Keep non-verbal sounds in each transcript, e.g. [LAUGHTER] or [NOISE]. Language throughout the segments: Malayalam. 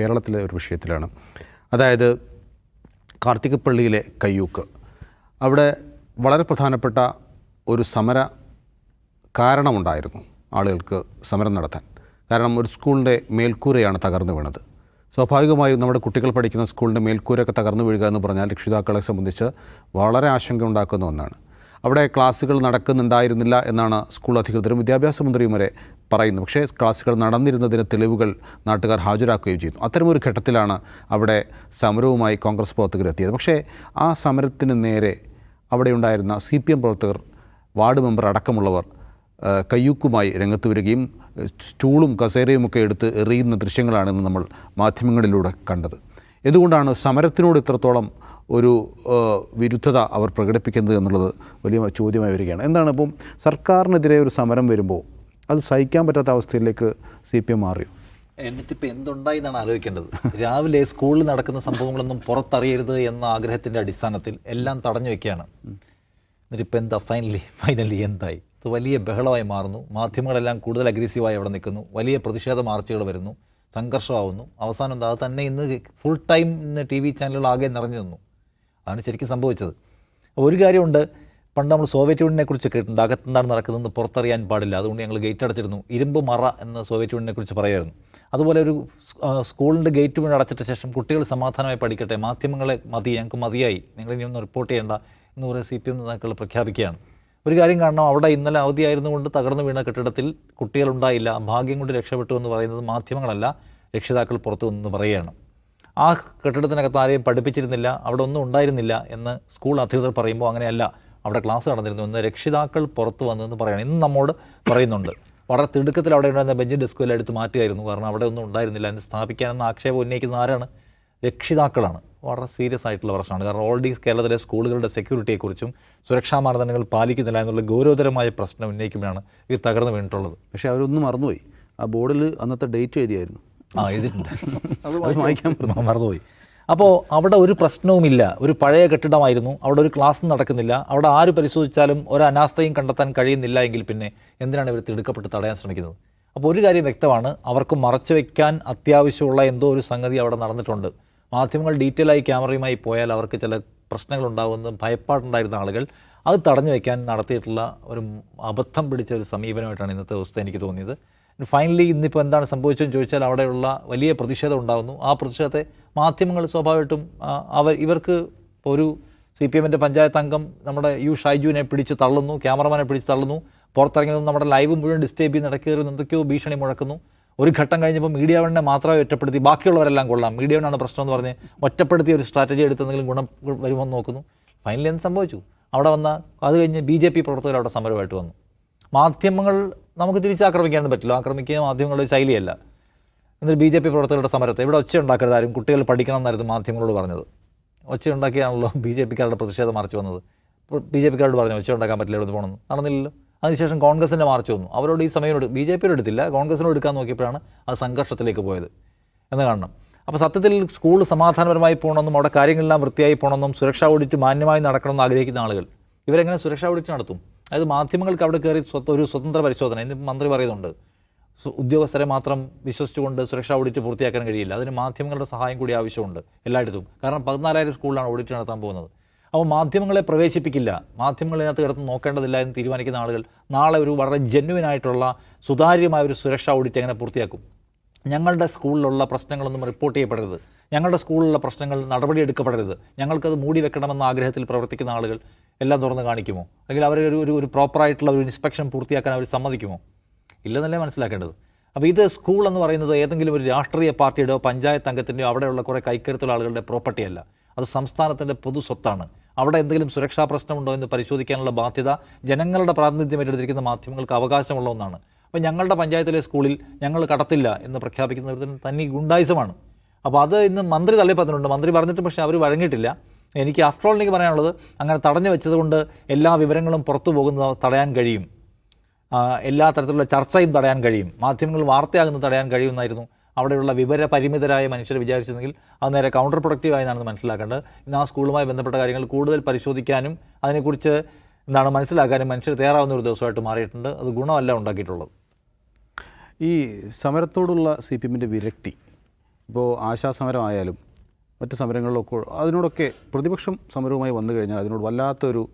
കേരളത്തിലെ ഒരു വിഷയത്തിലാണ്. അതായത് കാർത്തികപ്പള്ളിയിലെ കയ്യൂക്ക്. അവിടെ വളരെ പ്രധാനപ്പെട്ട ഒരു സമര കാരണമുണ്ടായിരുന്നു ആളുകൾക്ക് സമരം നടത്താൻ. കാരണം ഒരു സ്കൂളിന്റെ മേൽക്കൂരയാണ് തകർന്നു വീണത്. സ്വാഭാവികമായും നമ്മുടെ കുട്ടികൾ പഠിക്കുന്ന സ്കൂളിന്റെ മേൽക്കൂരയൊക്കെ തകർന്നു വീഴുക എന്ന് പറഞ്ഞാൽ രക്ഷിതാക്കളെ സംബന്ധിച്ച് വളരെ ആശങ്ക ഉണ്ടാക്കുന്ന ഒന്നാണ്. അവിടെ ക്ലാസ്സുകൾ നടക്കുന്നുണ്ടായിരുന്നില്ല എന്നാണ് സ്കൂൾ അധികൃതരും വിദ്യാഭ്യാസ മന്ത്രിയും വരെ പറയുന്നു. പക്ഷേ ക്ലാസ്സുകൾ നടന്നിരുന്നതിന് തെളിവുകൾ നാട്ടുകാർ ഹാജരാക്കുകയും ചെയ്യുന്നു അത്തരമൊരു ഘട്ടത്തിലാണ് അവിടെ സമരവുമായി കോൺഗ്രസ് പ്രവർത്തകർ എത്തിയത് പക്ഷേ ആ സമരത്തിന് നേരെ അവിടെ ഉണ്ടായിരുന്ന സി പി എം പ്രവർത്തകർ വാർഡ് മെമ്പർ അടക്കമുള്ളവർ കയ്യൂക്കുമായി രംഗത്ത് വരികയും സ്റ്റൂളും കസേരയുമൊക്കെ എടുത്ത് എറിയുന്ന ദൃശ്യങ്ങളാണ് ഇന്ന് നമ്മൾ മാധ്യമങ്ങളിലൂടെ കണ്ടത്. എന്തുകൊണ്ടാണ് സമരത്തിനോട് ഇത്രത്തോളം ഒരു വിരുദ്ധത അവർ പ്രകടിപ്പിക്കുന്നത് എന്നുള്ളത് വലിയ ചോദ്യമായി വരികയാണ്. എന്താണ് ഇപ്പം സർക്കാരിനെതിരെ ഒരു സമരം വരുമ്പോൾ അത് സഹിക്കാൻ പറ്റാത്ത അവസ്ഥയിലേക്ക് സി പി എം മാറിയോ എന്നിട്ടിപ്പോൾ എന്തുണ്ടായി എന്നാണ് ആലോചിക്കേണ്ടത്? രാവിലെ സ്കൂളിൽ നടക്കുന്ന സംഭവങ്ങളൊന്നും പുറത്തറിയരുത് എന്ന ആഗ്രഹത്തിന്റെ അടിസ്ഥാനത്തിൽ എല്ലാം തടഞ്ഞു വെക്കുകയാണ്. എന്നിട്ടിപ്പോൾ എന്താ? ഫൈനലി ഫൈനലി എന്തായി? ഇത് വലിയ ബഹളമായി മാറുന്നു. മാധ്യമങ്ങളെല്ലാം കൂടുതൽ അഗ്രസീവായി അവിടെ നിൽക്കുന്നു. വലിയ പ്രതിഷേധ മാർച്ചുകൾ വരുന്നു. സംഘർഷമാവുന്നു. അവസാനം എന്താ അത് തന്നെ ഇന്ന് ഫുൾ ടൈം ഇന്ന് ടി വി ചാനലുകൾ ആകെ നിറഞ്ഞു നിന്നു. അതാണ് ശരിക്കും സംഭവിച്ചത്. ഒരു കാര്യമുണ്ട്. പണ്ട് നമ്മൾ സോവിയറ്റ് യൂണിയനെ കുറിച്ച് കേട്ടിട്ടുണ്ട്. അകത്തെന്താണ് നടക്കുന്നതെന്ന് പുറത്തറിയാൻ പാടില്ല. അതുകൊണ്ട് ഞങ്ങൾ ഗേറ്റ് അടച്ചിരുന്നു ഇരുമ്പ് മറ എന്ന് സോവിയറ്റ് യൂണിയനെ കുറിച്ച് പറയുമായിരുന്നു. അതുപോലെ ഒരു സ്കൂളിന്റെ ഗേറ്റ് വീണ് അടച്ചിട്ട ശേഷം കുട്ടികൾ സമാധാനമായി പഠിക്കട്ടെ. മാധ്യമങ്ങളെ മതി ഞങ്ങൾക്ക് മതിയായി. നിങ്ങൾ ഇനി ഒന്നും റിപ്പോർട്ട് ചെയ്യേണ്ട എന്ന് പറയുന്ന സി പി എം നേതാക്കൾ പ്രഖ്യാപിക്കുകയാണ്. ഒരു കാര്യം കാണണം. അവിടെ ഇന്നലെ അവധിയായിരുന്നുകൊണ്ട് തകർന്നു വീണ കെട്ടിടത്തിൽ കുട്ടികളുണ്ടായില്ല ഭാഗ്യം കൊണ്ട് രക്ഷപ്പെട്ടു എന്ന് പറയുന്നത് മാധ്യമങ്ങളല്ല രക്ഷിതാക്കൾ പുറത്തു നിന്ന് പറയുകയാണ്. ആ കെട്ടിടത്തിനകത്ത് ആരെയും പഠിപ്പിച്ചിരുന്നില്ല അവിടെ ഒന്നും ഉണ്ടായിരുന്നില്ല എന്ന് സ്കൂൾ അധികൃതർ പറയുമ്പോൾ അങ്ങനെയല്ല. അവിടെ ക്ലാസ് നടന്നിരുന്നു. എന്ന് രക്ഷിതാക്കൾ പുറത്ത് വന്നതെന്ന് പറയണം. ഇന്ന് നമ്മോട് പറയുന്നുണ്ട്. വളരെ തിടുക്കത്തിൽ അവിടെ ഉണ്ടായിരുന്ന ബെഞ്ച് ഡെസ്കുവെല്ലാം എടുത്ത് മാറ്റുമായിരുന്നു കാരണം അവിടെ ഒന്നും ഉണ്ടായിരുന്നില്ല. എന്ന് സ്ഥാപിക്കാനെന്ന ആക്ഷേപം ഉന്നയിക്കുന്ന ആരാണ്? രക്ഷിതാക്കളാണ്. വളരെ സീരിയസ് ആയിട്ടുള്ള പ്രശ്നമാണ്. കാരണം ഓൾറെഡി കേരളത്തിലെ സ്കൂളുകളുടെ സെക്യൂരിറ്റിയെക്കുറിച്ചും സുരക്ഷാ മാനദണ്ഡങ്ങൾ പാലിക്കുന്നില്ല എന്നുള്ള ഗൗരവതരമായ പ്രശ്നം ഉന്നയിക്കുമ്പോഴാണ് ഇത് തകർന്നു വീണിട്ടുള്ളത്. പക്ഷേ അവരൊന്നും മറന്നുപോയി. ആ ബോർഡിൽ അന്നത്തെ ഡേറ്റ് എഴുതിയായിരുന്നു. ആ എഴുതിയിട്ടുണ്ട്. അത് വായിക്കാൻ മറന്നുപോയി. അപ്പോൾ അവിടെ ഒരു പ്രശ്നവുമില്ല. ഒരു പഴയ കെട്ടിടമായിരുന്നു. അവിടെ ഒരു ക്ലാസ് നടക്കുന്നില്ല. അവിടെ ആര് പരിശോധിച്ചാലും ഒരു അനാസ്ഥയും കണ്ടെത്താൻ കഴിയുന്നില്ല എങ്കിൽ പിന്നെ എന്തിനാണ് ഇവർ തിടുക്കപ്പെട്ട് തടയാൻ ശ്രമിക്കുന്നത്? അപ്പോൾ ഒരു കാര്യം വ്യക്തമാണ്. അവർക്ക് മറച്ചു വയ്ക്കാൻ അത്യാവശ്യമുള്ള എന്തോ ഒരു സംഗതി അവിടെ നടന്നിട്ടുണ്ട്. മാധ്യമങ്ങൾ ഡീറ്റെയിൽ ആയി ക്യാമറയുമായി പോയാൽ അവർക്ക് ചില പ്രശ്നങ്ങളുണ്ടാകുമെന്ന് ഭയപ്പാടുണ്ടായിരുന്ന ആളുകൾ അത് തടഞ്ഞു വയ്ക്കാൻ നടത്തിയിട്ടുള്ള ഒരു അബദ്ധം പിടിച്ച ഒരു സമീപനമായിട്ടാണ് ഇന്നത്തെ ദിവസത്തെ എനിക്ക് തോന്നിയത്. ഫൈനലി ഇന്നിപ്പോൾ എന്താണ് സംഭവിച്ചതെന്ന് ചോദിച്ചാൽ അവിടെയുള്ള വലിയ പ്രതിഷേധം ഉണ്ടാകുന്നു. ആ പ്രതിഷേധത്തെ മാധ്യമങ്ങൾ സ്വാഭാവികമായിട്ടും അവർ ഇവർക്ക് ഒരു സി പി എമ്മിന്റെ പഞ്ചായത്ത് അംഗം നമ്മുടെ യു ഷൈജുവിനെ പിടിച്ച് തള്ളുന്നു ക്യാമറമാനെ പിടിച്ച് തള്ളുന്നു. പുറത്തിറങ്ങിയതും നമ്മുടെ ലൈവ് മുഴുവൻ ഡിസ്റ്റേബ് ചെയ്ത് നടക്കുകയും എന്തൊക്കെയോ ഭീഷണി മുഴക്കുന്നു. ഒരു ഘട്ടം കഴിഞ്ഞപ്പോൾ മീഡിയ വണ്ണിനെ മാത്രമേ ഒറ്റപ്പെടുത്തി ബാക്കിയുള്ളവരെല്ലാം കൊള്ളാം. മീഡിയ വണ്ണാണ് പ്രശ്നം എന്ന് പറഞ്ഞ് ഒറ്റപ്പെടുത്തിയ ഒരു സ്ട്രാറ്റജി എടുത്തെന്തെങ്കിലും ഗുണം വരുമോ എന്ന് നോക്കുന്നു. ഫൈനലി എന്ത് സംഭവിച്ചു? അവിടെ വന്ന അത് കഴിഞ്ഞ് ബി ജെ പി പ്രവർത്തകർ അവിടെ സമരമായിട്ട് വന്നു. മാധ്യമങ്ങൾ നമുക്ക് തിരിച്ച് ആക്രമിക്കാനൊന്നും പറ്റില്ല. ആക്രമിക്കുക മാധ്യമങ്ങളുടെ ശൈലിയല്ല. എന്നിട്ട് ബി ജെ പി പ്രവർത്തകരുടെ സമരത്തെ. ഇവിടെ ഒച്ച ഉണ്ടാക്കരുത് ആരും. കുട്ടികൾ പഠിക്കണം എന്നായിരുന്നു മാധ്യമങ്ങളോട് പറഞ്ഞത്. ഒച്ച ഉണ്ടാക്കിയാണല്ലോ [LAUGHS] ബി ജെ പിക്കാരുടെ പ്രതിഷേധം മാർച്ച് വന്നത്. ബി ജെ പിക്കാരോട് പറഞ്ഞു ഒച്ച ഉണ്ടാക്കാൻ പറ്റില്ല ഇവിടെ പോകണമെന്ന് നടന്നില്ലല്ലോ. അതിനുശേഷം കോൺഗ്രസിന്റെ മാർച്ച് വന്നു. അവരോട് ഈ സമയം ബി ജെ പിയുടെ എടുത്തില്ല. കോൺഗ്രസിനോട് എടുക്കാൻ നോക്കിയപ്പോഴാണ് അത് സംഘർഷത്തിലേക്ക് പോയത് എന്ന് കാണണം അപ്പോൾ സത്യത്തിൽ സ്കൂൾ സമാധാനപരമായി പോകണമെന്നും അവിടെ കാര്യങ്ങളെല്ലാം വൃത്തിയായി പോകണമെന്നും സുരക്ഷാ ഓഡിറ്റ് മാന്യമായി നടക്കണമെന്ന് ആഗ്രഹിക്കുന്ന ആളുകൾ ഇവരെങ്ങനെ സുരക്ഷാ ഓഡിറ്റ് നടത്തും? അതായത് മാധ്യമങ്ങൾക്ക് അവിടെ കയറി സ്വത്ത് ഒരു സ്വതന്ത്ര പരിശോധന. ഇന്ന് മന്ത്രി പറയുന്നുണ്ട് ഉദ്യോഗസ്ഥരെ മാത്രം വിശ്വസിച്ചുകൊണ്ട് സുരക്ഷാ ഓഡിറ്റ് പൂർത്തിയാക്കാൻ കഴിയില്ല. അതിന് മാധ്യമങ്ങളുടെ സഹായം കൂടി ആവശ്യമുണ്ട് എല്ലായിടത്തും. കാരണം പതിനാലായിരം സ്കൂളിലാണ് ഓഡിറ്റ് നടത്താൻ പോകുന്നത്. അപ്പോൾ മാധ്യമങ്ങളെ പ്രവേശിപ്പിക്കില്ല. മാധ്യമങ്ങൾ ഇതിനകത്ത് കിടന്ന് നോക്കേണ്ടതില്ല എന്ന് തീരുമാനിക്കുന്ന ആളുകൾ നാളെ ഒരു വളരെ ജെന്യുവൻ ആയിട്ടുള്ള സുതാര്യമായ ഒരു സുരക്ഷാ ഓഡിറ്റ് എങ്ങനെ പൂർത്തിയാക്കും? ഞങ്ങളുടെ സ്കൂളിലുള്ള പ്രശ്നങ്ങളൊന്നും റിപ്പോർട്ട് ചെയ്യപ്പെടരുത്. ഞങ്ങളുടെ സ്കൂളിലുള്ള പ്രശ്നങ്ങൾ നടപടിയെടുക്കപ്പെടരുത് ഞങ്ങൾക്കത് മൂടി വെക്കണമെന്ന ആഗ്രഹത്തിൽ പ്രവർത്തിക്കുന്ന ആളുകൾ എല്ലാം തുറന്ന് കാണിക്കുമോ? അല്ലെങ്കിൽ അവർ ഒരു ഒരു പ്രോപ്പറായിട്ടുള്ള ഒരു ഇൻസ്പെക്ഷൻ പൂർത്തിയാക്കാൻ അവർ സമ്മതിക്കുമോ? ഇല്ലെന്നല്ലേ മനസ്സിലാക്കേണ്ടത്. അപ്പോൾ ഇത് സ്കൂൾ എന്ന് പറയുന്നത് ഏതെങ്കിലും ഒരു രാഷ്ട്രീയ പാർട്ടിയുടെയോ പഞ്ചായത്ത് അംഗത്തിന്റെയോ അവിടെയുള്ള കുറേ കൈക്കരുത്തുള്ള ആളുകളുടെ പ്രോപ്പർട്ടി അല്ല. അത് സംസ്ഥാനത്തിന്റെ പൊതു സ്വത്താണ്. അവിടെ എന്തെങ്കിലും സുരക്ഷാ പ്രശ്നമുണ്ടോ എന്ന് പരിശോധിക്കാനുള്ള ബാധ്യത ജനങ്ങളുടെ പ്രാതിനിധ്യം ഏറ്റെടുത്തിരിക്കുന്ന മാധ്യമങ്ങൾക്ക് അവകാശമുള്ള ഒന്നാണ്. അപ്പോൾ ഞങ്ങളുടെ പഞ്ചായത്തിലെ സ്കൂളിൽ ഞങ്ങൾ കടത്തില്ല എന്ന് പ്രഖ്യാപിക്കുന്നവർ തന്നെ ഗുണ്ടായുസമാണ്. അപ്പോൾ അത് ഇന്ന് മന്ത്രി തള്ളിപ്പറഞ്ഞിട്ടുണ്ട്. മന്ത്രി പറഞ്ഞിട്ടും പക്ഷേ അവർ വഴങ്ങിയിട്ടില്ല. എനിക്ക് ആഫ്റ്റർ ഓൾ എനിക്ക് പറയാനുള്ളത് അങ്ങനെ തടഞ്ഞു വെച്ചതുകൊണ്ട് എല്ലാ വിവരങ്ങളും പുറത്തു പോകുന്നത് തടയാൻ കഴിയും. എല്ലാ തരത്തിലുള്ള ചർച്ചയും തടയാൻ കഴിയും. മാധ്യമങ്ങൾ വാർത്തയാകുന്നത് തടയാൻ കഴിയുമെന്നായിരുന്നു അവിടെയുള്ള വിവര പരിമിതരായ മനുഷ്യർ വിചാരിച്ചിരുന്നെങ്കിൽ അത് നേരെ കൗണ്ടർ പ്രൊഡക്റ്റീവ് ആയെന്നാണ് മനസ്സിലാക്കേണ്ടത്. ഇന്ന് ആ സ്കൂളുമായി ബന്ധപ്പെട്ട കാര്യങ്ങൾ കൂടുതൽ പരിശോധിക്കാനും അതിനെക്കുറിച്ച് എന്താണ് മനസ്സിലാക്കാനും മനുഷ്യർ തയ്യാറാവുന്ന ഒരു ദിവസമായിട്ട് മാറിയിട്ടുണ്ട്. അത് ഗുണമല്ല ഉണ്ടാക്കിയിട്ടുള്ളത്. ഈ സമരത്തോടുള്ള സി പി എമ്മിന്റെ വിരക്തി ഇപ്പോൾ ആശാസമരമായാലും മറ്റ് സമരങ്ങളിലൊക്കെ അതിനോടൊക്കെ പ്രതിപക്ഷം സമരവുമായി വന്നു കഴിഞ്ഞാൽ അതിനോട് വല്ലാത്തൊരു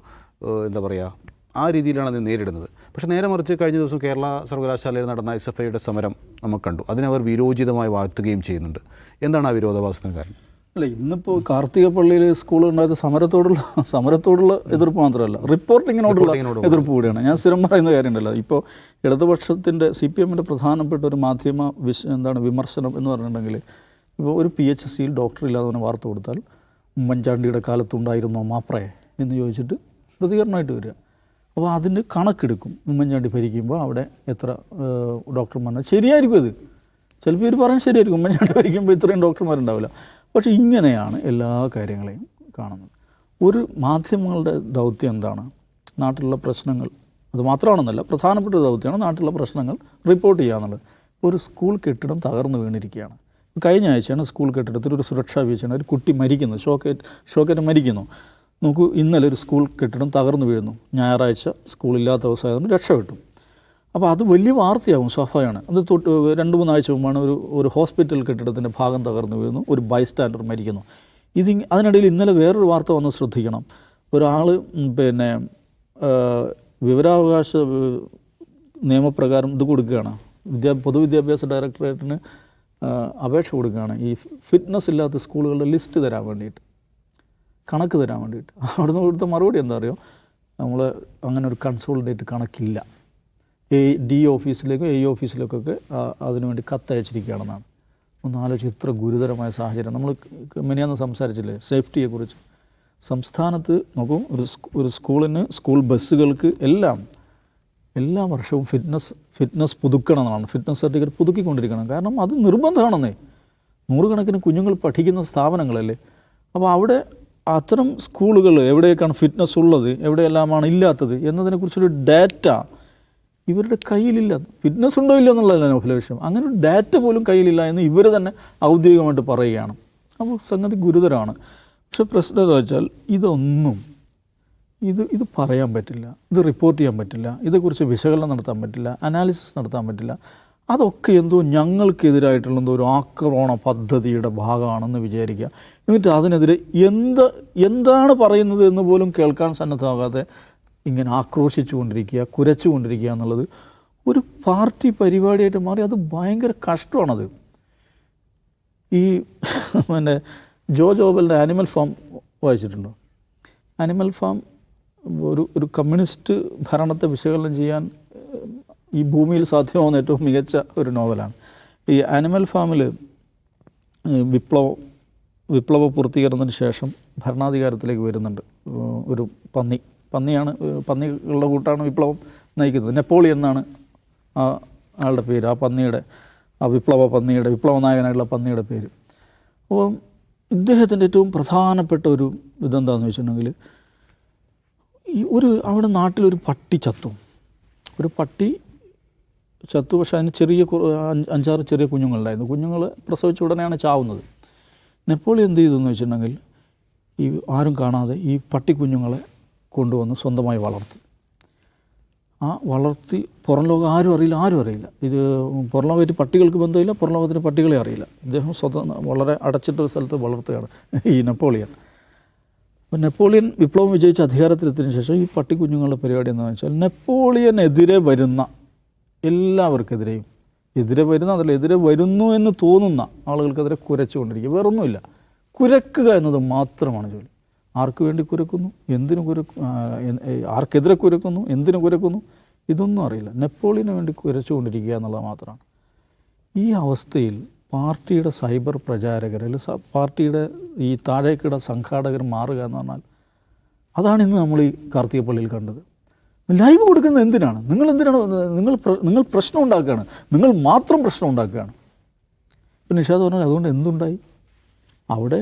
എന്താ പറയുക ആ രീതിയിലാണ് അത് നേരിടുന്നത്. പക്ഷേ നേരെ മറിച്ച് കഴിഞ്ഞ ദിവസം കേരള സർവകലാശാലയിൽ നടന്ന എസ് എഫ് ഐയുടെ സമരം നമുക്ക് കണ്ടു. അതിനവർ വിരോചിതമായി വാഴ്ത്തുകയും ചെയ്യുന്നുണ്ട്. എന്താണ് ആ വിരോധാഭാസത്തിന് കാരണം? അല്ല ഇന്നിപ്പോൾ കാർത്തിക പള്ളിയിൽ സ്കൂൾ ഉണ്ടായത് സമരത്തോടുള്ള സമരത്തോടുള്ള എതിർപ്പ് മാത്രമല്ല റിപ്പോർട്ടിങ്ങിനോടുള്ള. എതിർപ്പ് കൂടിയാണ്. ഞാൻ സ്ഥിരം പറയുന്ന കാര്യമുണ്ടല്ലോ ഇപ്പോൾ ഇടതുപക്ഷത്തിന്റെ സി പി എമ്മിന്റെ പ്രധാനപ്പെട്ട ഒരു മാധ്യമ വിശ എന്താണ് വിമർശനം എന്ന് പറഞ്ഞിട്ടുണ്ടെങ്കിൽ ഇപ്പോൾ ഒരു പി എച്ച് സിയിൽ ഡോക്ടർ ഇല്ലാതെ വാർത്ത കൊടുത്താൽ ഉമ്മൻചാണ്ടിയുടെ കാലത്തുണ്ടായിരുന്നോ മാപ്രയെ എന്ന് ചോദിച്ചിട്ട് പ്രതികരണമായിട്ട് വരിക. അപ്പോൾ അതിന് കണക്കെടുക്കും. ഉമ്മൻചാണ്ടി ഭരിക്കുമ്പോൾ അവിടെ എത്ര ഡോക്ടർമാർ ശരിയായിരിക്കും അത് ചിലപ്പോൾ ഇവർ പറയാൻ ശരിയായിരിക്കും. ഉമ്മൻചാണ്ടി ഭരിക്കുമ്പോൾ ഇത്രയും ഡോക്ടർമാരുണ്ടാവില്ല. പക്ഷേ ഇങ്ങനെയാണ് എല്ലാ കാര്യങ്ങളെയും കാണുന്നത്. ഒരു മാധ്യമങ്ങളുടെ ദൗത്യം എന്താണ്? നാട്ടിലുള്ള പ്രശ്നങ്ങൾ. അത് മാത്രമാണെന്നല്ല പ്രധാനപ്പെട്ട ദൗത്യമാണ് നാട്ടിലുള്ള പ്രശ്നങ്ങൾ റിപ്പോർട്ട് ചെയ്യുക എന്നുള്ളത്. ഒരു സ്കൂൾ കെട്ടിടം തകർന്നു വീണിരിക്കുകയാണ്. കഴിഞ്ഞ ആഴ്ചയാണ് സ്കൂൾ കെട്ടിടത്തിൽ ഒരു സുരക്ഷാ വീഴ്ചയാണ് ഒരു കുട്ടി മരിക്കുന്നു. ഷോക്കേറ്റ് ഷോക്കേറ്റ് മരിക്കുന്നു. നോക്കൂ ഇന്നലെ ഒരു സ്കൂൾ കെട്ടിടം തകർന്നു വീഴുന്നു. ഞായറാഴ്ച സ്കൂളില്ലാത്ത ദിവസമായതുകൊണ്ട് രക്ഷപ്പെട്ടു. അപ്പോൾ അത് വലിയ വാർത്തയാകും സ്വാഭാവികമാണ്. അത് തൊട്ട് രണ്ട് മൂന്നാഴ്ച മുമ്പാണ് ഒരു ഒരു ഹോസ്പിറ്റൽ കെട്ടിടത്തിന്റെ ഭാഗം തകർന്നു വീഴുന്നു. ഒരു ബൈസ്റ്റാൻഡർ മരിക്കുന്നു. ഇത് അതിനിടയിൽ ഇന്നലെ വേറൊരു വാർത്ത വന്ന് ശ്രദ്ധിക്കണം. ഒരാൾ പിന്നെ വിവരാവകാശ നിയമപ്രകാരം ഇത് കൊടുക്കുകയാണ്. വിദ്യാ പൊതുവിദ്യാഭ്യാസ ഡയറക്ടറേറ്റിന് അപേക്ഷ കൊടുക്കുകയാണ്. ഈ ഫിറ്റ്നസ് ഇല്ലാത്ത സ്കൂളുകളുടെ ലിസ്റ്റ് തരാൻ വേണ്ടിയിട്ട്. കണക്ക് തരാൻ വേണ്ടിയിട്ട്. അവിടുന്ന് കൊടുത്ത മറുപടി എന്താ അറിയോ? നമ്മൾ അങ്ങനെ ഒരു കൺസോളിഡേറ്റ് കണക്കില്ല. എ ഡി ഓഫീസിലേക്കും എ ഓഫീസിലേക്കൊക്കെ അതിനുവേണ്ടി കത്തയച്ചിരിക്കുകയാണെന്നാണ്. ഒന്ന് ആലോചിച്ച് ഇത്ര ഗുരുതരമായ സാഹചര്യം. നമ്മൾ മിനിയാന്ന് സംസാരിച്ചില്ലേ? സേഫ്റ്റിയെക്കുറിച്ച് സംസ്ഥാനത്ത് നോക്കും ഒരു ഒരു സ്കൂളിന് സ്കൂൾ ബസ്സുകൾക്ക് എല്ലാം എല്ലാ വർഷവും ഫിറ്റ്നസ് ഫിറ്റ്നസ് പുതുക്കണം എന്നാണ് ഫിറ്റ്നസ് സർട്ടിഫിക്കറ്റ് പുതുക്കിക്കൊണ്ടിരിക്കണം. കാരണം അത് നിർബന്ധമാണെന്നേ. നൂറുകണക്കിന് കുഞ്ഞുങ്ങൾ പഠിക്കുന്ന സ്ഥാപനങ്ങളല്ലേ. അപ്പോൾ അവിടെ അത്തരം സ്കൂളുകൾ എവിടെയൊക്കെയാണ് ഫിറ്റ്നസ് ഉള്ളത് എവിടെയെല്ലാമാണ് ഇല്ലാത്തത് എന്നതിനെക്കുറിച്ചൊരു ഡാറ്റ ഇവരുടെ കയ്യിലില്ല. ഫിറ്റ്നസ് ഉണ്ടോ ഇല്ലയോ എന്നുള്ളതല്ല നോഫിലെ വിഷയം. അങ്ങനെ ഒരു ഡാറ്റ പോലും കയ്യിലില്ല എന്ന് ഇവർ തന്നെ ഔദ്യോഗികമായിട്ട് പറയുകയാണ്. അപ്പോൾ സംഗതി ഗുരുതരമാണ്. പക്ഷേ പ്രശ്നം എന്താ വെച്ചാൽ ഇതൊന്നും ഇത് ഇത് പറയാൻ പറ്റില്ല. ഇത് റിപ്പോർട്ട് ചെയ്യാൻ പറ്റില്ല. ഇതേക്കുറിച്ച് വിശകലനം നടത്താൻ പറ്റില്ല. അനാലിസിസ് നടത്താൻ പറ്റില്ല. അതൊക്കെ എന്തോ ഞങ്ങൾക്കെതിരായിട്ടുള്ള എന്തോ ഒരു ആക്രമണ പദ്ധതിയുടെ ഭാഗമാണെന്ന് വിചാരിക്കുക. എന്നിട്ട് അതിനെതിരെ എന്ത് എന്താണ് പറയുന്നത് എന്ന് പോലും കേൾക്കാൻ സന്നദ്ധമാകാതെ ഇങ്ങനെ ആക്രോശിച്ചുകൊണ്ടിരിക്കുക കുരച്ചുകൊണ്ടിരിക്കുക എന്നുള്ളത് ഒരു പാർട്ടി പരിപാടിയായിട്ട് മാറി അത് ഭയങ്കര കഷ്ടമാണത്. ഈ പിന്നെ ജോ ജോബലിന്റെ ആനിമൽ ഫാം വായിച്ചിട്ടുണ്ടോ? ആനിമൽ ഫാം ഒരു ഒരു കമ്മ്യൂണിസ്റ്റ് ഭരണത്തെ വിശകലനം ചെയ്യാൻ ഈ ഭൂമിയിൽ സാധ്യമാവുന്ന ഏറ്റവും മികച്ച ഒരു നോവലാണ്. ഈ ആനിമൽ ഫാമിൽ വിപ്ലവം വിപ്ലവ പൂർത്തീകരണത്തിന് ശേഷം ഭരണാധികാരത്തിലേക്ക് വരുന്നുണ്ട്. ഒരു പന്നി. പന്നിയാണ് പന്നികളുടെ കൂട്ടാണ് വിപ്ലവം നയിക്കുന്നത്. നെപ്പോളിയൻ എന്നാണ് ആ ആളുടെ പേര്. ആ പന്നിയുടെ ആ വിപ്ലവ പന്നിയുടെ വിപ്ലവ നായകനായിട്ടുള്ള പന്നിയുടെ പേര്. അപ്പം ഇദ്ദേഹത്തിന്റെ ഏറ്റവും പ്രധാനപ്പെട്ട ഒരു ഇതെന്താണെന്ന് വെച്ചിട്ടുണ്ടെങ്കിൽ ഈ ഒരു അവിടെ നാട്ടിലൊരു പട്ടി ചത്തു. ഒരു പട്ടി ചത്തു. പക്ഷേ അതിന് ചെറിയ അഞ്ച് അഞ്ചാറ് ചെറിയ കുഞ്ഞുങ്ങളുണ്ടായിരുന്നു. കുഞ്ഞുങ്ങൾ പ്രസവിച്ച ഉടനെയാണ് ചാവുന്നത്. നെപ്പോളിയൻ എന്ത് ചെയ്തു എന്ന് വെച്ചിട്ടുണ്ടെങ്കിൽ ഈ ആരും കാണാതെ ഈ പട്ടി കുഞ്ഞുങ്ങളെ കൊണ്ടുവന്ന് സ്വന്തമായി വളർത്തി. ആ വളർത്തി പുറം ലോകം ആരും അറിയില്ല ആരും അറിയില്ല. ഇത് പുറം ലോകമായിട്ട് പട്ടികൾക്ക് ബന്ധമില്ല പുറം ലോകത്തിന് പട്ടികളെ അറിയില്ല. ഇദ്ദേഹം സ്വതം വളരെ അടച്ചിട്ടൊരു സ്ഥലത്ത് വളർത്തുകയാണ് ഈ നെപ്പോളിയൻ. അപ്പോൾ നെപ്പോളിയൻ വിപ്ലവം വിജയിച്ച് അധികാരത്തിലെത്തിയതിനു ശേഷം ഈ പട്ടിക്കുഞ്ഞുങ്ങളുടെ പരിപാടി എന്താണെന്ന് വെച്ചാൽ നെപ്പോളിയനെതിരെ വരുന്ന എല്ലാവർക്കെതിരെയും എതിരെ വരുന്ന അതല്ല എതിരെ വരുന്നു എന്ന് തോന്നുന്ന ആളുകൾക്കെതിരെ കുരച്ചുകൊണ്ടിരിക്കുക. വേറൊന്നുമില്ല. കുരക്കുക എന്നത് മാത്രമാണ് ജോലി. ആർക്ക് വേണ്ടി കുരക്കുന്നു? എന്തിനു കുരക്കു ആർക്കെതിരെ കുരക്കുന്നു? എന്തിനു കുരക്കുന്നു? ഇതൊന്നും അറിയില്ല. നെപ്പോളിയന് വേണ്ടി കുരച്ചുകൊണ്ടിരിക്കുക എന്നുള്ളത് മാത്രമാണ്. ഈ അവസ്ഥയിൽ പാർട്ടിയുടെ സൈബർ പ്രചാരകർ അല്ലെങ്കിൽ പാർട്ടിയുടെ ഈ താഴേക്കിട സംഘാടകർ മാറുക എന്ന് പറഞ്ഞാൽ അതാണ് ഇന്ന് നമ്മൾ ഈ കാർത്തിക പള്ളിയിൽ കണ്ടത്. ലൈവ് കൊടുക്കുന്നത് എന്തിനാണ്? നിങ്ങൾ എന്തിനാണ് നിങ്ങൾ നിങ്ങൾ പ്രശ്നം ഉണ്ടാക്കുകയാണ്. നിങ്ങൾ മാത്രം പ്രശ്നം ഉണ്ടാക്കുകയാണ്. ഇപ്പം നിഷാദ് പറഞ്ഞാൽ അതുകൊണ്ട് എന്തുണ്ടായി? അവിടെ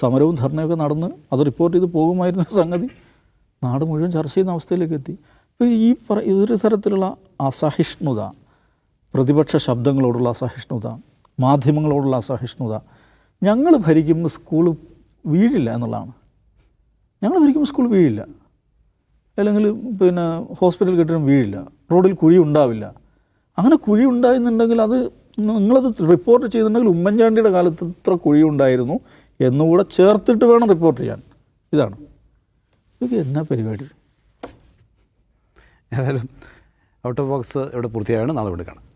സമരവും ധർണയൊക്കെ നടന്ന് അത് റിപ്പോർട്ട് ചെയ്ത് പോകുമായിരുന്ന സംഗതി നാട് മുഴുവൻ ചർച്ച ചെയ്യുന്ന അവസ്ഥയിലേക്ക് എത്തി. അപ്പോൾ ഈ പറ ഇതൊരു തരത്തിലുള്ള അസഹിഷ്ണുത പ്രതിപക്ഷ ശബ്ദങ്ങളോടുള്ള അസഹിഷ്ണുത മാധ്യമങ്ങളോടുള്ള അസഹിഷ്ണുത ഞങ്ങൾ ഭരിക്കുമ്പോൾ സ്കൂൾ വീഴില്ല എന്നുള്ളതാണ്. ഞങ്ങൾ ഭരിക്കുമ്പോൾ സ്കൂൾ വീഴില്ല. അല്ലെങ്കിൽ പിന്നെ ഹോസ്പിറ്റൽ കെട്ടിടം വീഴില്ല. റോഡിൽ കുഴി ഉണ്ടാവില്ല. അങ്ങനെ കുഴി ഉണ്ടായിരുന്നുണ്ടെങ്കിൽ അത് നിങ്ങളത് റിപ്പോർട്ട് ചെയ്തിട്ടുണ്ടെങ്കിൽ ഉമ്മൻചാണ്ടിയുടെ കാലത്ത് ഇത്ര കുഴി ഉണ്ടായിരുന്നു എന്നുകൂടെ ചേർത്തിട്ട് വേണം റിപ്പോർട്ട് ചെയ്യാൻ. ഇതാണ്. ഇതൊക്കെ എന്നാ പരിപാടി? ഏതായാലും ഔട്ട് ഓഫ് ബോക്സ് ഇവിടെ പൂർത്തിയായാണ്. നാളെ ഇവിടെ കാണാം.